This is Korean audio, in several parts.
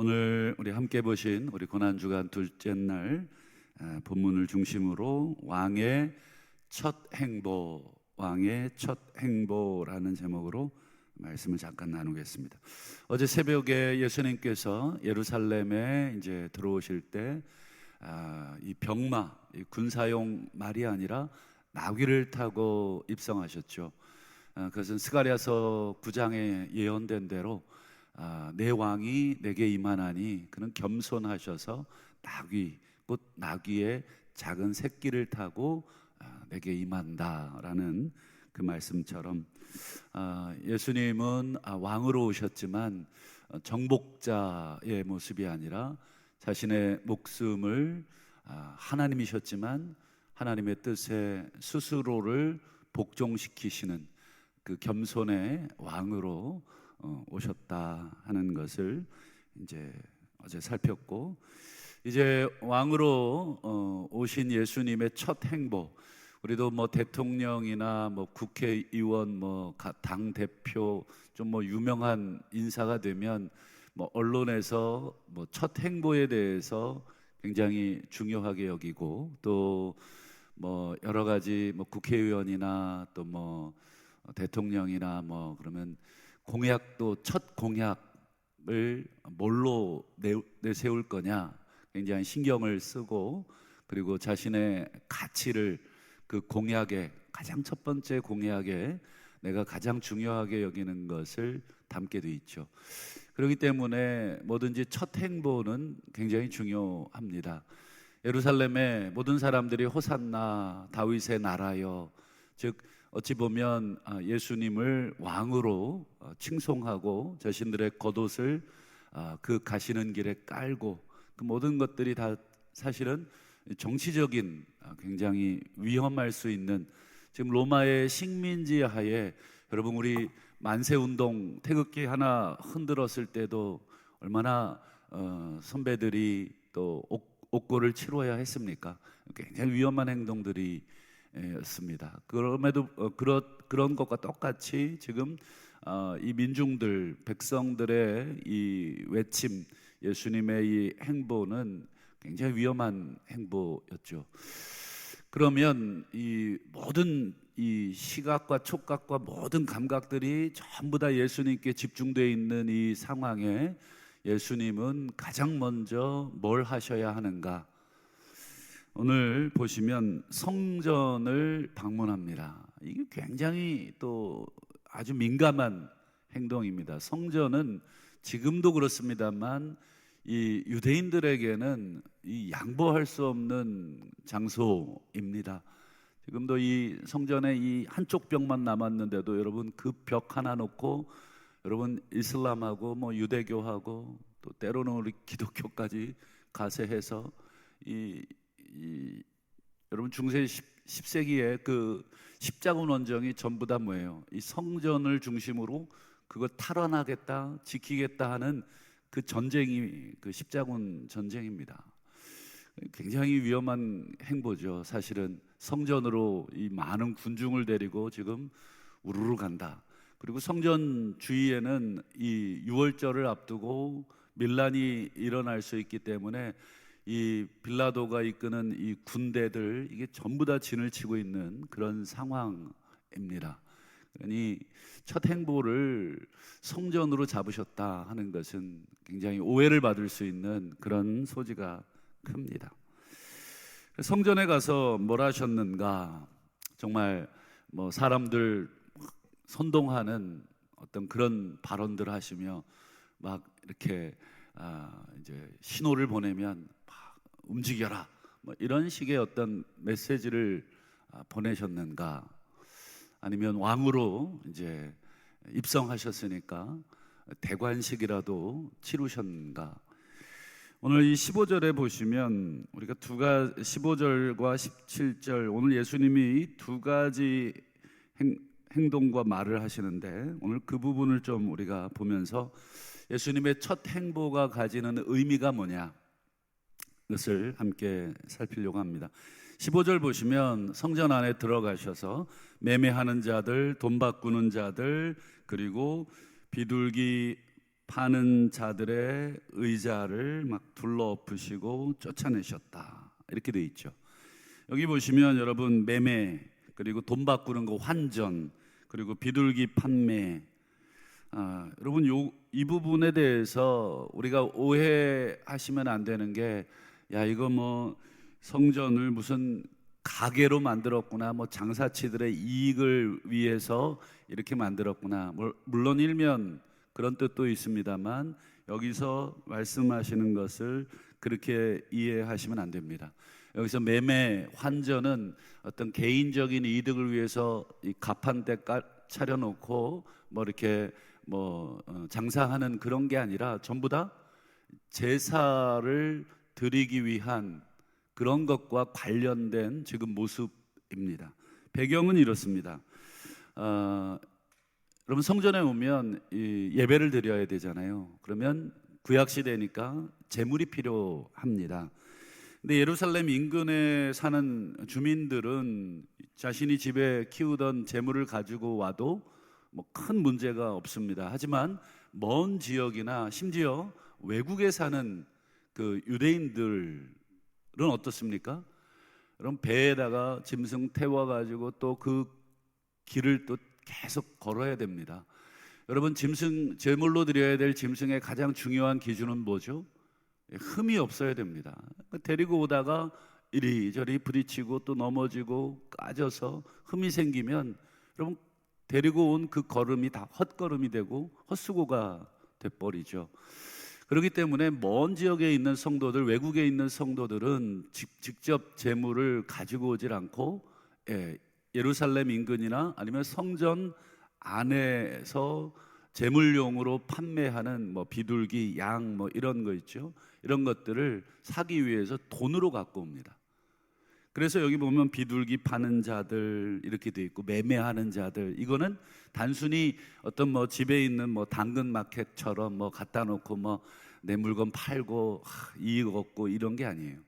오늘 우리 함께 보신 우리 고난 주간 둘째 날 아, 본문을 중심으로 왕의 첫 행보, 왕의 첫 행보라는 제목으로 말씀을 잠깐 나누겠습니다. 어제 새벽에 예수님께서 예루살렘에 이제 들어오실 때, 아, 이 병마, 이 군사용 말이 아니라 나귀를 타고 입성하셨죠. 아, 그것은 스가랴서 9장에 예언된 대로 아, 내 왕이 내게 임하나니 그는 겸손하셔서 나귀 곧 나귀의 작은 새끼를 타고 아, 내게 임한다라는 그 말씀처럼 아, 예수님은 아, 왕으로 오셨지만 어, 정복자의 모습이 아니라 자신의 목숨을 아, 하나님이셨지만 하나님의 뜻에 스스로를 복종시키시는 그 겸손의 왕으로 어, 오셨다 하는 것을 이제 어제 살폈고 이제 왕으로 어, 오신 예수님의 첫 행보. 우리도 뭐 대통령이나 뭐 국회의원 뭐 당 대표 좀 뭐 유명한 인사가 되면 뭐 언론에서 뭐 첫 행보에 대해서 굉장히 중요하게 여기고 또 뭐 여러 가지 뭐 국회의원이나 또 뭐 대통령이나 뭐 그러면 공약도 첫 공약을 뭘로 내세울 거냐 굉장히 신경을 쓰고 그리고 자신의 가치를 그 공약에 가장 첫 번째 공약에 내가 가장 중요하게 여기는 것을 담게 돼 있죠. 그렇기 때문에 뭐든지 첫 행보는 굉장히 중요합니다. 예루살렘에 모든 사람들이 호산나 다윗의 나라여 즉 어찌 보면 아, 예수님을 왕으로 어, 칭송하고 자신들의 겉옷을 아, 그 가시는 길에 깔고 그 모든 것들이 다 사실은 정치적인 아, 굉장히 위험할 수 있는 지금 로마의 식민지 하에 여러분 우리 만세 운동 태극기 하나 흔들었을 때도 얼마나 어, 선배들이 또 옥, 옥고를 치러야 했습니까? 굉장히 위험한 행동들이 였 습니다. 그럼에도 어, 그런 그런 것과 똑같이 지금 어, 이 민중들 백성들의 이 외침 예수님의 이 행보는 굉장히 위험한 행보였죠. 그러면 이 모든 이 시각과 촉각과 모든 감각들이 전부 다 예수님께 집중되어 있는 이 상황에 예수님은 가장 먼저 뭘 하셔야 하는가? 오늘 보시면 성전을 방문합니다. 이게 굉장히 또 아주 민감한 행동입니다. 성전은 지금도 그렇습니다만 이 유대인들에게는 이 양보할 수 없는 장소입니다. 지금도 이 성전에 이 한쪽 벽만 남았는데도 여러분 그 벽 하나 놓고 여러분 이슬람하고 뭐 유대교하고 또 때로는 우리 기독교까지 가세해서 이, 이 여러분 중세 10, 10세기에 그 십자군 원정이 전부 다 뭐예요? 이 성전을 중심으로 그걸 탈환하겠다, 지키겠다 하는 그 전쟁이 그 십자군 전쟁입니다. 굉장히 위험한 행보죠. 사실은 성전으로 이 많은 군중을 데리고 지금 우르르 간다. 그리고 성전 주위에는 이 유월절을 앞두고 밀란이 일어날 수 있기 때문에 이 빌라도가 이끄는 이 군대들 이게 전부 다 진을 치고 있는 그런 상황입니다. 그러니 첫 행보를 성전으로 잡으셨다 하는 것은 굉장히 오해를 받을 수 있는 그런 소지가 큽니다. 성전에 가서 뭘 하셨는가? 정말 뭐 사람들 선동하는 어떤 그런 발언들 하시며 막 이렇게 아 이제 신호를 보내면 움직여라. 뭐 이런 식의 어떤 메시지를 아, 보내셨는가? 아니면 왕으로 이제 입성하셨으니까 대관식이라도 치르셨는가? 오늘 이 15절에 보시면 우리가 두 가지 15절과 17절 오늘 예수님이 두 가지 행, 행동과 말을 하시는데 오늘 그 부분을 좀 우리가 보면서 예수님의 첫 행보가 가지는 의미가 뭐냐? 것을 함께 살피려고 합니다. 15절 보시면 성전 안에 들어가셔서 매매하는 자들, 돈 바꾸는 자들, 그리고 비둘기 파는 자들의 의자를 막 둘러엎으시고 쫓아내셨다. 이렇게 돼 있죠. 여기 보시면 여러분 매매 그리고 돈 바꾸는 거 환전 그리고 비둘기 판매 아, 여러분 요, 이 부분에 대해서 우리가 오해하시면 안 되는 게 야 이거 뭐 성전을 무슨 가게로 만들었구나 뭐 장사치들의 이익을 위해서 이렇게 만들었구나 물- 물론 일면 그런 뜻도 있습니다만 여기서 말씀하시는 것을 그렇게 이해하시면 안 됩니다. 여기서 매매 환전은 어떤 개인적인 이득을 위해서 이 가판대 깔- 차려놓고 뭐 이렇게 뭐 어, 장사하는 그런 게 아니라 전부 다 제사를 드리기 위한 그런 것과 관련된 지금 모습입니다. 배경은 이렇습니다. 어, 여러분 성전에 오면 이 예배를 드려야 되잖아요. 그러면 구약 시대니까 재물이 필요합니다. 근데 예루살렘 인근에 사는 주민들은 자신이 집에 키우던 재물을 가지고 와도 뭐 큰 문제가 없습니다. 하지만 먼 지역이나 심지어 외국에 사는 그 유대인들은 어떻습니까? 그럼 배에다가 짐승 태워 가지고 또 그 길을 또 계속 걸어야 됩니다. 여러분 짐승 제물로 드려야 될 짐승의 가장 중요한 기준은 뭐죠? 흠이 없어야 됩니다. 데리고 오다가 이리저리 부딪히고 또 넘어지고 까져서 흠이 생기면 여러분 데리고 온 그 걸음이 다 헛걸음이 되고 헛수고가 돼버리죠. 그렇기 때문에 먼 지역에 있는 성도들, 외국에 있는 성도들은 직- 직접 재물을 가지고 오질 않고 예, 예루살렘 인근이나 아니면 성전 안에서 재물용으로 판매하는 뭐 비둘기, 양 뭐 이런 거 있죠. 이런 것들을 사기 위해서 돈으로 갖고 옵니다. 그래서 여기 보면 비둘기 파는 자들 이렇게 돼 있고 매매하는 자들 이거는 단순히 어떤 뭐 집에 있는 뭐 당근 마켓처럼 뭐 갖다 놓고 뭐 내 물건 팔고 하, 이익 얻고 이런 게 아니에요.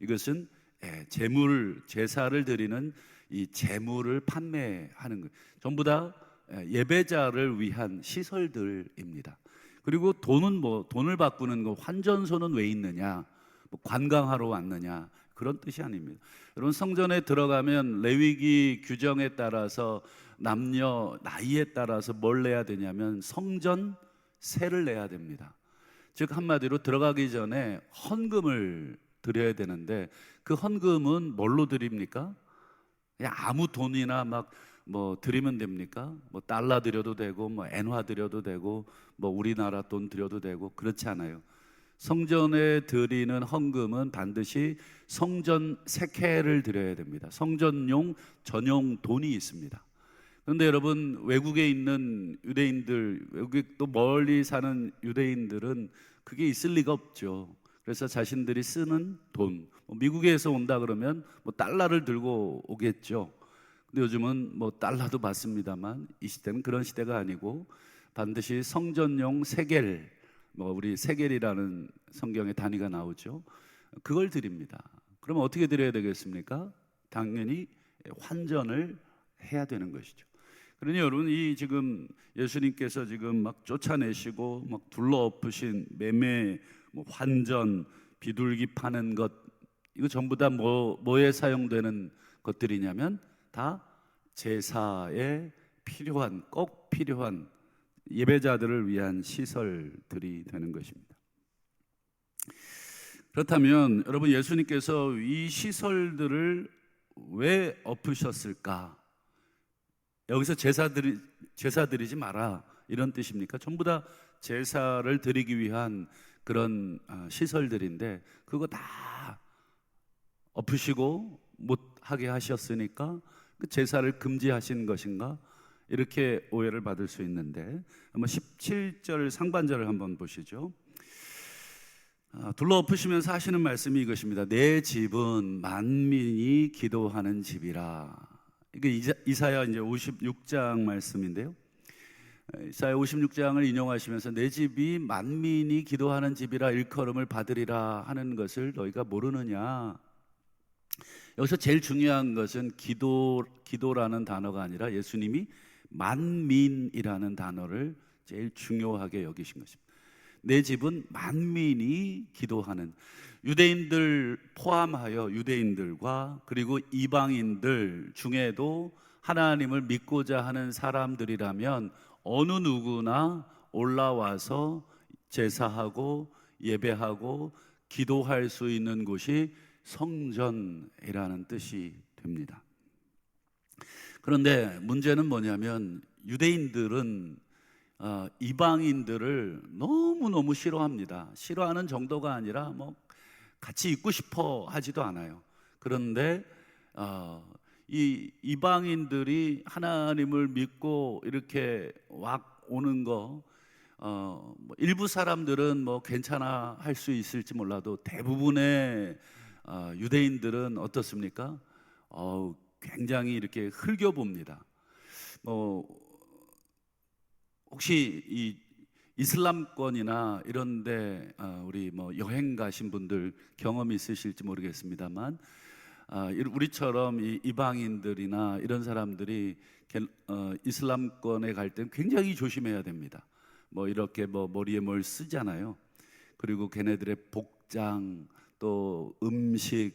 이것은 예, 재물 제사를 드리는 이 재물을 판매하는 거 전부 다 예, 예배자를 위한 시설들입니다. 그리고 돈은 뭐 돈을 바꾸는 거 환전소는 왜 있느냐? 뭐 관광하러 왔느냐? 그런 뜻이 아닙니다. 여러분 성전에 들어가면 레위기 규정에 따라서 남녀 나이에 따라서 뭘 내야 되냐면 성전 세를 내야 됩니다. 즉 한마디로 들어가기 전에 헌금을 드려야 되는데 그 헌금은 뭘로 드립니까? 그냥 아무 돈이나 막 뭐 드리면 됩니까? 뭐 달러 드려도 되고 뭐 엔화 드려도 되고 뭐 우리나라 돈 드려도 되고 그렇지 않아요. 성전에 드리는 헌금은 반드시 성전 세케를 드려야 됩니다. 성전용 전용 돈이 있습니다. 그런데 여러분 외국에 있는 유대인들, 외국에 또 멀리 사는 유대인들은 그게 있을 리가 없죠. 그래서 자신들이 쓰는 돈, 뭐 미국에서 온다 그러면 뭐 달러를 들고 오겠죠. 근데 요즘은 뭐 달러도 받습니다만 이 시대는 그런 시대가 아니고 반드시 성전용 세겔, 뭐 우리 세겔이라는 성경의 단위가 나오죠. 그걸 드립니다. 그러면 어떻게 드려야 되겠습니까? 당연히 환전을 해야 되는 것이죠. 그러니 여러분 이 지금 예수님께서 지금 막 쫓아내시고 막 둘러엎으신 매매, 뭐 환전, 비둘기 파는 것 이거 전부 다 뭐 뭐에 사용되는 것들이냐면 다 제사에 필요한 꼭 필요한 예배자들을 위한 시설들이 되는 것입니다. 그렇다면 여러분 예수님께서 이 시설들을 왜 엎으셨을까? 여기서 제사드리 제사 드리지 마라 이런 뜻입니까? 전부 다 제사를 드리기 위한 그런 아, 시설들인데 그거 다 엎으시고 못 하게 하셨으니까 그 제사를 금지하신 것인가? 이렇게 오해를 받을 수 있는데 한번 17절 상반절을 한번 보시죠. 아, 둘러 엎으시면서 하시는 말씀이 이것입니다. 내 집은 만민이 기도하는 집이라. 이게 이사- 이사야 이제 56장 말씀인데요. 이사야 56장을 인용하시면서 내 집이 만민이 기도하는 집이라 일컬음을 받으리라 하는 것을 너희가 모르느냐? 여기서 제일 중요한 것은 기도 기도라는 단어가 아니라 예수님이 만민이라는 단어를 제일 중요하게 여기신 것입니다. 내 집은 만민이 기도하는 유대인들 포함하여 유대인들과 그리고 이방인들 중에도 하나님을 믿고자 하는 사람들이라면 어느 누구나 올라와서 제사하고 예배하고 기도할 수 있는 곳이 성전이라는 뜻이 됩니다. 그런데 문제는 뭐냐면 유대인들은 어, 이방인들을 너무 너무 싫어합니다. 싫어하는 정도가 아니라 뭐 같이 있고 싶어 하지도 않아요. 그런데 어, 이 이방인들이 하나님을 믿고 이렇게 왁 오는 거 어, 뭐 일부 사람들은 뭐 괜찮아 할 수 있을지 몰라도 대부분의 어, 유대인들은 어떻습니까? 어, 굉장히 이렇게 흘겨 봅니다. 뭐 혹시 이 이슬람권이나 이런데 어, 우리 뭐 여행 가신 분들 경험 있으실지 모르겠습니다만 아, 우리처럼 이 이방인들이나 이런 사람들이 어, 이슬람권에 갈땐 굉장히 조심해야 됩니다. 뭐 이렇게 뭐 머리에 뭘 쓰잖아요. 그리고 걔네들의 복장 또 음식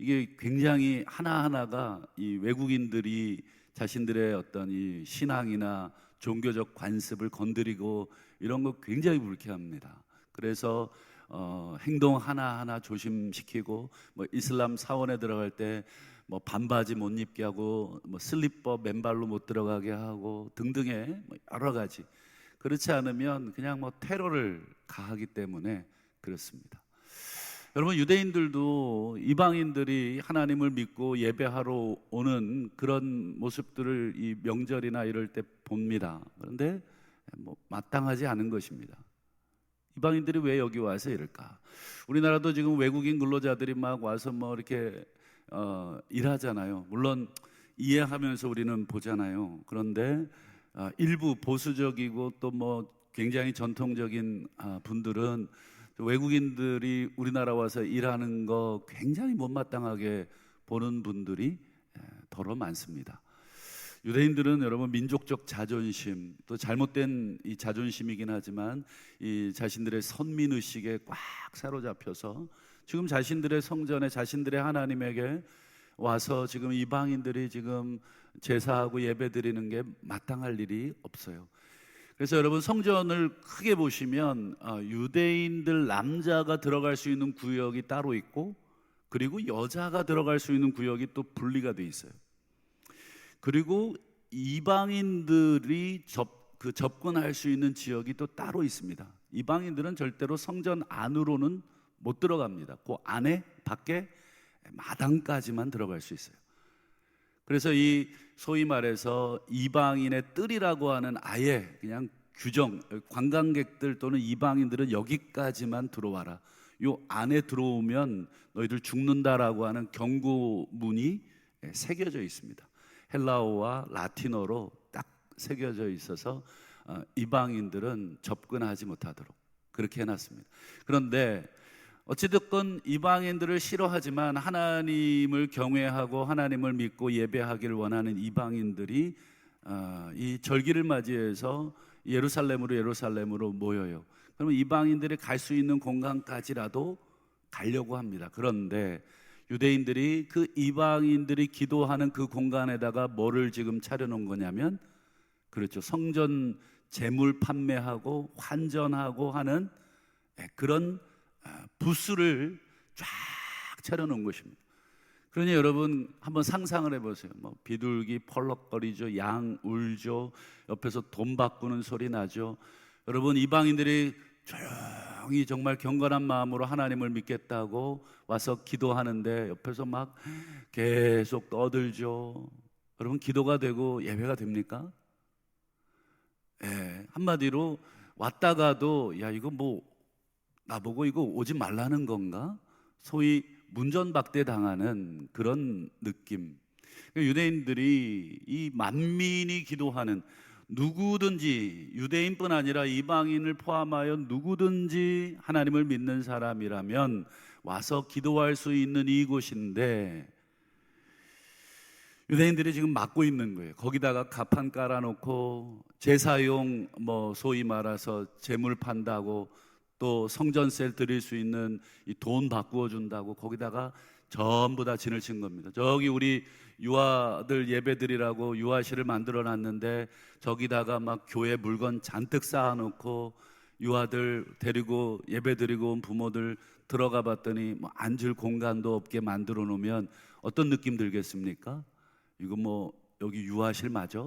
이게 굉장히 하나하나가 이 외국인들이 자신들의 어떤 이 신앙이나 종교적 관습을 건드리고 이런 거 굉장히 불쾌합니다. 그래서 어, 행동 하나하나 조심시키고 뭐 이슬람 사원에 들어갈 때 뭐 반바지 못 입게 하고 뭐 슬리퍼 맨발로 못 들어가게 하고 등등의 뭐 여러 가지 그렇지 않으면 그냥 뭐 테러를 가하기 때문에 그렇습니다. 여러분 유대인들도 이방인들이 하나님을 믿고 예배하러 오는 그런 모습들을 이 명절이나 이럴 때 봅니다. 그런데 뭐 마땅하지 않은 것입니다. 이방인들이 왜 여기 와서 이럴까? 우리나라도 지금 외국인 근로자들이 막 와서 뭐 이렇게 어, 일하잖아요. 물론 이해하면서 우리는 보잖아요. 그런데 어, 일부 보수적이고 또 뭐 굉장히 전통적인 아, 분들은 외국인들이 우리나라 와서 일하는 거 굉장히 못마땅하게 보는 분들이 더러 많습니다. 유대인들은 여러분 민족적 자존심 또 잘못된 이 자존심이긴 하지만 이 자신들의 선민 의식에 꽉 사로잡혀서 지금 자신들의 성전에 자신들의 하나님에게 와서 지금 이방인들이 지금 제사하고 예배 드리는 게 마땅할 일이 없어요. 그래서 여러분 성전을 크게 보시면 어, 유대인들 남자가 들어갈 수 있는 구역이 따로 있고 그리고 여자가 들어갈 수 있는 구역이 또 분리가 돼 있어요. 그리고 이방인들이 접, 그 접근할 수 있는 지역이 또 따로 있습니다. 이방인들은 절대로 성전 안으로는 못 들어갑니다. 그 안에 밖에 마당까지만 들어갈 수 있어요. 그래서 이 소위 말해서 이방인의 뜰이라고 하는 아예 그냥 규정 관광객들 또는 이방인들은 여기까지만 들어와라. 요 안에 들어오면 너희들 죽는다라고 하는 경고문이 새겨져 있습니다. 헬라어와 라틴어로 딱 새겨져 있어서 어, 이방인들은 접근하지 못하도록 그렇게 해놨습니다. 그런데 어찌됐건 이방인들을 싫어하지만 하나님을 경외하고 하나님을 믿고 예배하기를 원하는 이방인들이 어, 이 절기를 맞이해서 예루살렘으로 예루살렘으로 모여요. 그러면 이방인들이 갈 수 있는 공간까지라도 가려고 합니다. 그런데 유대인들이 그 이방인들이 기도하는 그 공간에다가 뭐를 지금 차려놓은 거냐면 그렇죠. 성전 재물 판매하고 환전하고 하는 예, 그런 아, 부스를 쫙 차려놓은 것입니다. 그러니 여러분 한번 상상을 해보세요. 뭐 비둘기 펄럭거리죠, 양 울죠, 옆에서 돈 바꾸는 소리 나죠. 여러분 이방인들이 조용히 정말 경건한 마음으로 하나님을 믿겠다고 와서 기도하는데 옆에서 막 계속 떠들죠. 여러분 기도가 되고 예배가 됩니까? 예, 한마디로 왔다가도 야 이거 뭐 나보고 이거 오지 말라는 건가? 소위 문전박대 당하는 그런 느낌. 유대인들이 이 만민이 기도하는 누구든지 유대인뿐 아니라 이방인을 포함하여 누구든지 하나님을 믿는 사람이라면 와서 기도할 수 있는 이곳인데 유대인들이 지금 막고 있는 거예요. 거기다가 가판 깔아놓고 제사용 뭐 소위 말해서 재물 판다고 또 성전세 드릴 수 있는 이 돈 바꾸어 준다고 거기다가 전부 다 진을 친 겁니다. 저기 우리 유아들 예배드리라고 유아실을 만들어 놨는데 저기다가 막 교회 물건 잔뜩 쌓아 놓고 유아들 데리고 예배드리고 온 부모들 들어가 봤더니 뭐 앉을 공간도 없게 만들어 놓으면 어떤 느낌 들겠습니까? 이거 뭐 여기 유아실 맞아?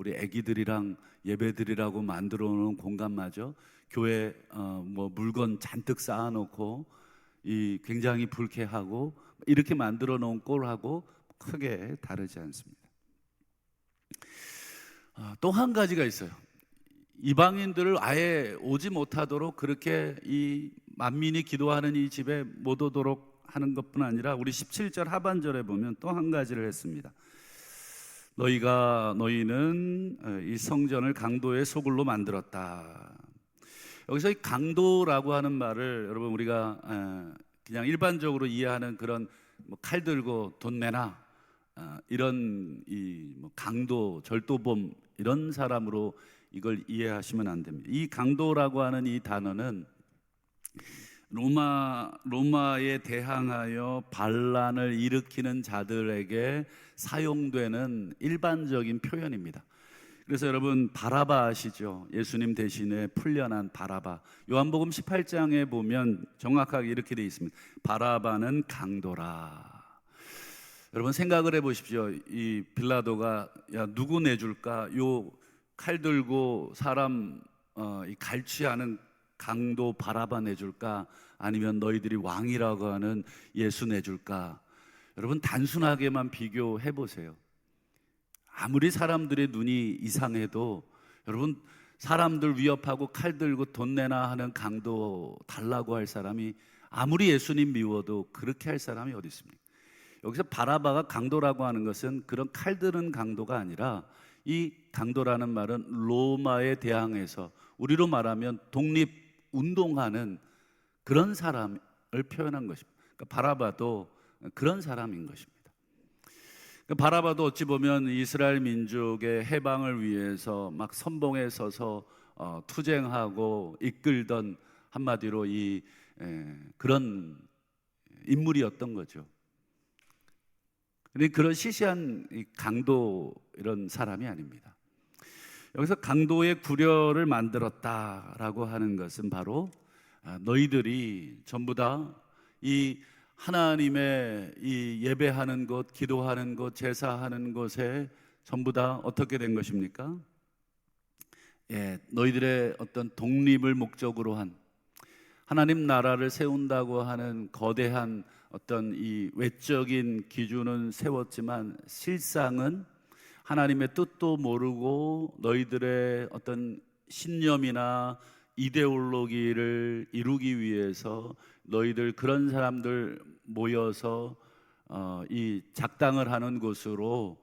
우리 아기들이랑 예배드리라고 만들어 놓은 공간 맞아? 교회 어, 뭐 물건 잔뜩 쌓아 놓고 이 굉장히 불쾌하고 이렇게 만들어 놓은 꼴하고 크게 다르지 않습니다. 아, 또한 가지가 있어요. 이방인들을 아예 오지 못하도록 그렇게 이 만민이 기도하는 이 집에 못 오도록 하는 것뿐 아니라 우리 17절 하반절에 보면 또 한 가지를 했습니다. 너희가 너희는 어, 이 성전을 강도의 소굴로 만들었다. 여기서 이 강도라고 하는 말을 여러분 우리가 어, 그냥 일반적으로 이해하는 그런 뭐칼 들고 돈 내놔 어, 이런 이뭐 강도 절도범 이런 사람으로 이걸 이해하시면 안 됩니다. 이 강도라고 하는 이 단어는 로마 로마에 대항하여 반란을 일으키는 자들에게 사용되는 일반적인 표현입니다. 그래서 여러분 바라바 아시죠? 예수님 대신에 풀려난 바라바. 요한복음 18장에 보면 정확하게 이렇게 되어 있습니다. 바라바는 강도라. 여러분 생각을 해 보십시오. 이 빌라도가 야 누구 내줄까? 요 칼 들고 사람 어, 이 갈취하는 강도 바라바 내줄까? 아니면 너희들이 왕이라고 하는 예수 내줄까? 여러분 단순하게만 비교해 보세요. 아무리 사람들의 눈이 이상해도 여러분 사람들 위협하고 칼 들고 돈 내나 하는 강도 달라고 할 사람이 아무리 예수님 미워도 그렇게 할 사람이 어디 있습니까? 여기서 바라바가 강도라고 하는 것은 그런 칼 드는 강도가 아니라 이 강도라는 말은 로마에 대항해서 우리로 말하면 독립 운동하는 그런 사람을 표현한 것입니다. 그러니까 바라바도 그런 사람인 것입니다. 그러니까 바라바도 어찌 보면 이스라엘 민족의 해방을 위해서 막 선봉에 서서 어, 투쟁하고 이끌던 한마디로 이 에, 그런 인물이었던 거죠. 근데 그런 시시한 강도 이런 사람이 아닙니다. 여기서 강도의 구려를 만들었다라고 하는 것은 바로 아, 너희들이 전부 다 이 하나님의 이 예배하는 곳, 기도하는 곳, 제사하는 곳에 전부 다 어떻게 된 것입니까? 예, 너희들의 어떤 독립을 목적으로 한 하나님 나라를 세운다고 하는 거대한 어떤 이 외적인 기준은 세웠지만 실상은 하나님의 뜻도 모르고 너희들의 어떤 신념이나 이데올로기를 이루기 위해서 너희들 그런 사람들 모여서 어, 이 작당을 하는 곳으로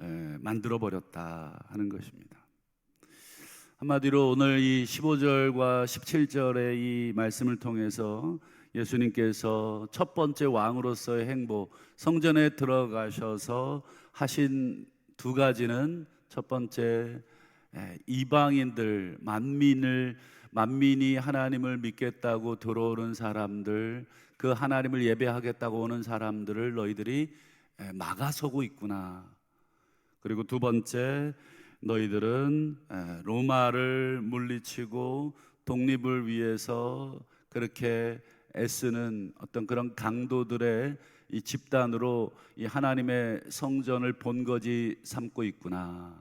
에, 만들어 버렸다 하는 것입니다. 한마디로 오늘 이 15절과 17절의 이 말씀을 통해서 예수님께서 첫 번째 왕으로서의 행보, 성전에 들어가셔서 하신 두 가지는 첫 번째 이방인들 만민을 만민이 하나님을 믿겠다고 들어오는 사람들 그 하나님을 예배하겠다고 오는 사람들을 너희들이 막아서고 있구나. 그리고 두 번째 너희들은 로마를 물리치고 독립을 위해서 그렇게 애쓰는 어떤 그런 강도들의 이 집단으로 이 하나님의 성전을 본거지 삼고 있구나.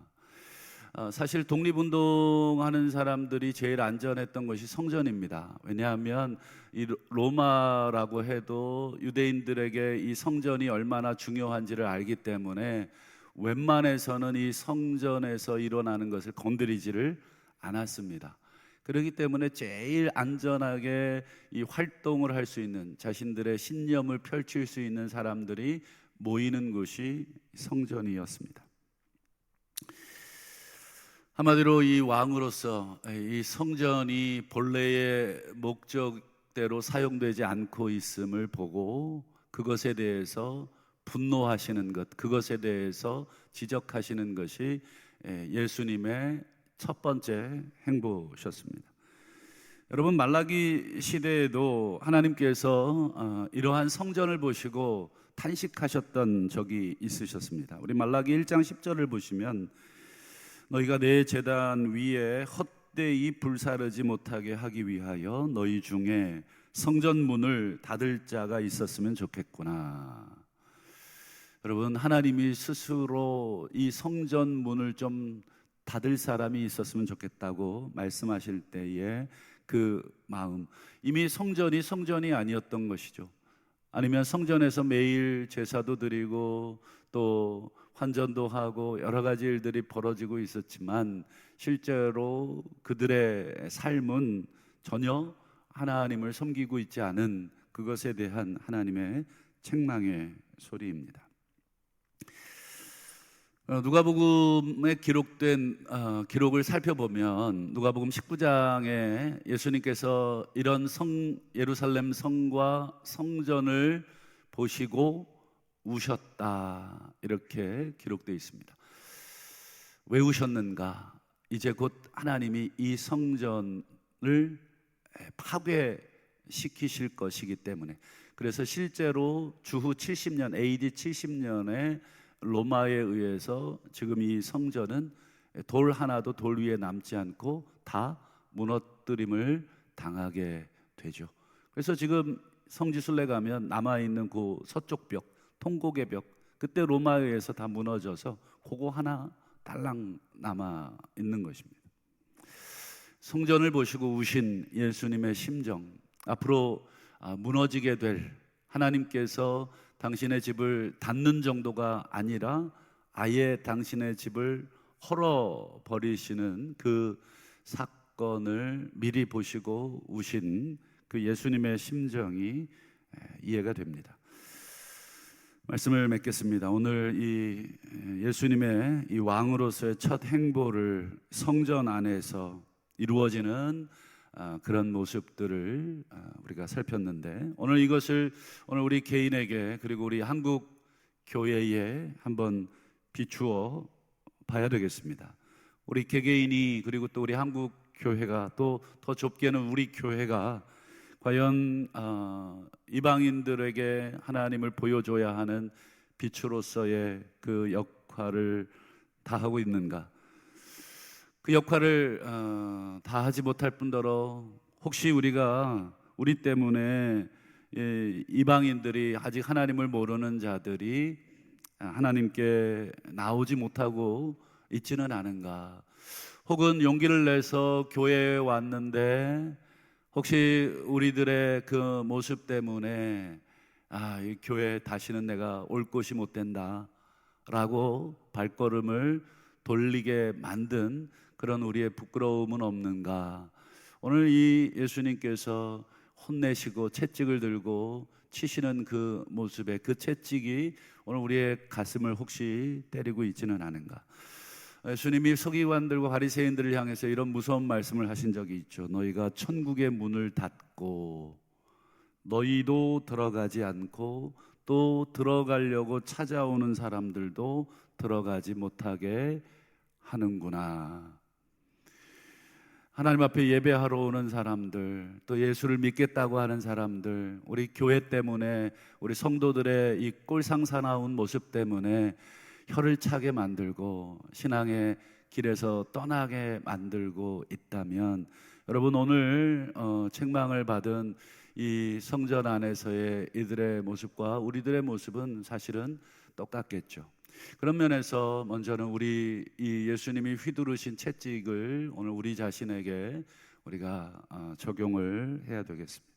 어, 사실 독립운동하는 사람들이 제일 안전했던 것이 성전입니다. 왜냐하면 이 로마라고 해도 유대인들에게 이 성전이 얼마나 중요한지를 알기 때문에 웬만해서는 이 성전에서 일어나는 것을 건드리지를 않았습니다. 그렇기 때문에 제일 안전하게 이 활동을 할 수 있는 자신들의 신념을 펼칠 수 있는 사람들이 모이는 곳이 성전이었습니다. 한마디로 이 왕으로서 이 성전이 본래의 목적대로 사용되지 않고 있음을 보고 그것에 대해서 분노하시는 것, 그것에 대해서 지적하시는 것이 예수님의 첫 번째 행보셨습니다. 여러분 말라기 시대에도 하나님께서 어, 이러한 성전을 보시고 탄식하셨던 적이 있으셨습니다. 우리 말라기 1장 10절을 보시면 너희가 내 제단 위에 헛되이 불사르지 못하게 하기 위하여 너희 중에 성전 문을 닫을 자가 있었으면 좋겠구나. 여러분 하나님이 스스로 이 성전 문을 좀 닫을 사람이 있었으면 좋겠다고 말씀하실 때에 그 마음 이미 성전이 성전이 아니었던 것이죠. 아니면 성전에서 매일 제사도 드리고 또 환전도 하고 여러 가지 일들이 벌어지고 있었지만 실제로 그들의 삶은 전혀 하나님을 섬기고 있지 않은 그것에 대한 하나님의 책망의 소리입니다. 어, 누가복음에 기록된 어, 기록을 살펴보면 누가복음 19장에 예수님께서 이런 성 예루살렘 성과 성전을 보시고 우셨다 이렇게 기록되어 있습니다. 왜 우셨는가? 이제 곧 하나님이 이 성전을 파괴시키실 것이기 때문에 그래서 실제로 주후 70년 AD 70년에 로마에 의해서 지금 이 성전은 돌 하나도 돌 위에 남지 않고 다 무너뜨림을 당하게 되죠. 그래서 지금 성지순례 가면 남아 있는 그 서쪽 벽, 통곡의 벽, 그때 로마에 의해서 다 무너져서 그거 하나 딸랑 남아 있는 것입니다. 성전을 보시고 우신 예수님의 심정, 앞으로 아, 무너지게 될 하나님께서 당신의 집을 닫는 정도가 아니라 아예 당신의 집을 헐어 버리시는 그 사건을 미리 보시고 우신 그 예수님의 심정이 이해가 됩니다. 말씀을 맺겠습니다. 오늘 이 예수님의 이 왕으로서의 첫 행보를 성전 안에서 이루어지는 아, 그런 모습들을 아, 우리가 살폈는데 오늘 이것을 오늘 우리 개인에게 그리고 우리 한국 교회에 한번 비추어 봐야 되겠습니다. 우리 개개인이 그리고 또 우리 한국 교회가 또 더 좁게는 우리 교회가 과연 어, 이방인들에게 하나님을 보여줘야 하는 빛으로서의 그 역할을 다하고 있는가? 그 역할을 어, 다 하지 못할 뿐더러 혹시 우리가 우리 때문에 예, 이방인들이 아직 하나님을 모르는 자들이 하나님께 나오지 못하고 있지는 않은가? 혹은 용기를 내서 교회에 왔는데 혹시 우리들의 그 모습 때문에 아, 이 교회 다시는 내가 올 곳이 못 된다라고 발걸음을 돌리게 만든 그런 우리의 부끄러움은 없는가? 오늘 이 예수님께서 혼내시고 채찍을 들고 치시는 그 모습에 그 채찍이 오늘 우리의 가슴을 혹시 때리고 있지는 않은가? 예수님이 서기관들과 바리새인들을 향해서 이런 무서운 말씀을 하신 적이 있죠. 너희가 천국의 문을 닫고 너희도 들어가지 않고 또 들어가려고 찾아오는 사람들도 들어가지 못하게 하는구나. 하나님 앞에 예배하러 오는 사람들, 또 예수를 믿겠다고 하는 사람들, 우리 교회 때문에, 우리 성도들의 이 꼴상사나운 모습 때문에 혀를 차게 만들고 신앙의 길에서 떠나게 만들고 있다면 여러분 오늘 어, 책망을 받은 이 성전 안에서의 이들의 모습과 우리들의 모습은 사실은 똑같겠죠. 그런 면에서 먼저는 우리 이 예수님이 휘두르신 채찍을 오늘 우리 자신에게 우리가 어, 적용을 해야 되겠습니다.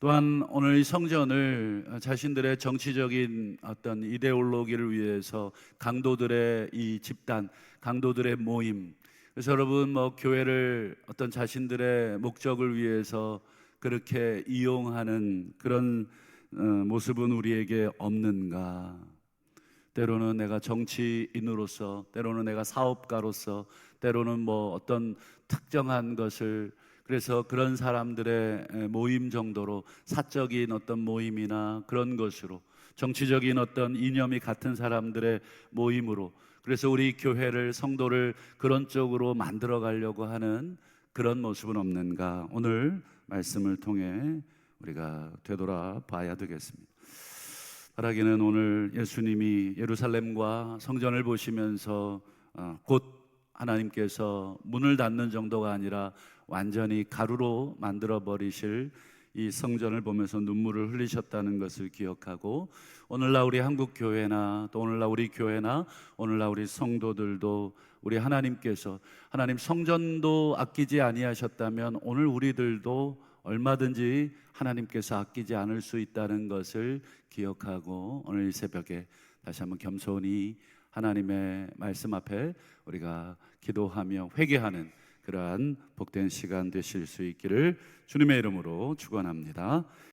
또한 오늘 이 성전을 자신들의 정치적인 어떤 이데올로기를 위해서 강도들의 이 집단, 강도들의 모임. 그래서 여러분 뭐 교회를 어떤 자신들의 목적을 위해서 그렇게 이용하는 그런 어, 모습은 우리에게 없는가? 때로는 내가 정치인으로서, 때로는 내가 사업가로서, 때로는 뭐 어떤 특정한 것을 그래서 그런 사람들의 모임 정도로 사적인 어떤 모임이나 그런 것으로 정치적인 어떤 이념이 같은 사람들의 모임으로 그래서 우리 교회를 성도를 그런 쪽으로 만들어 가려고 하는 그런 모습은 없는가? 오늘 말씀을 통해 우리가 되돌아 봐야 되겠습니다. 바라기는 오늘 예수님이 예루살렘과 성전을 보시면서 어, 곧 하나님께서 문을 닫는 정도가 아니라 완전히 가루로 만들어 버리실 이 성전을 보면서 눈물을 흘리셨다는 것을 기억하고 오늘날 우리 한국 교회나 또 오늘날 우리 교회나 오늘날 우리 성도들도 우리 하나님께서 하나님 성전도 아끼지 아니하셨다면 오늘 우리들도 얼마든지 하나님께서 아끼지 않을 수 있다는 것을 기억하고 오늘 이 새벽에 다시 한번 겸손히 하나님의 말씀 앞에 우리가 기도하며 회개하는 그러한 복된 시간 되실 수 있기를 주님의 이름으로 축원합니다.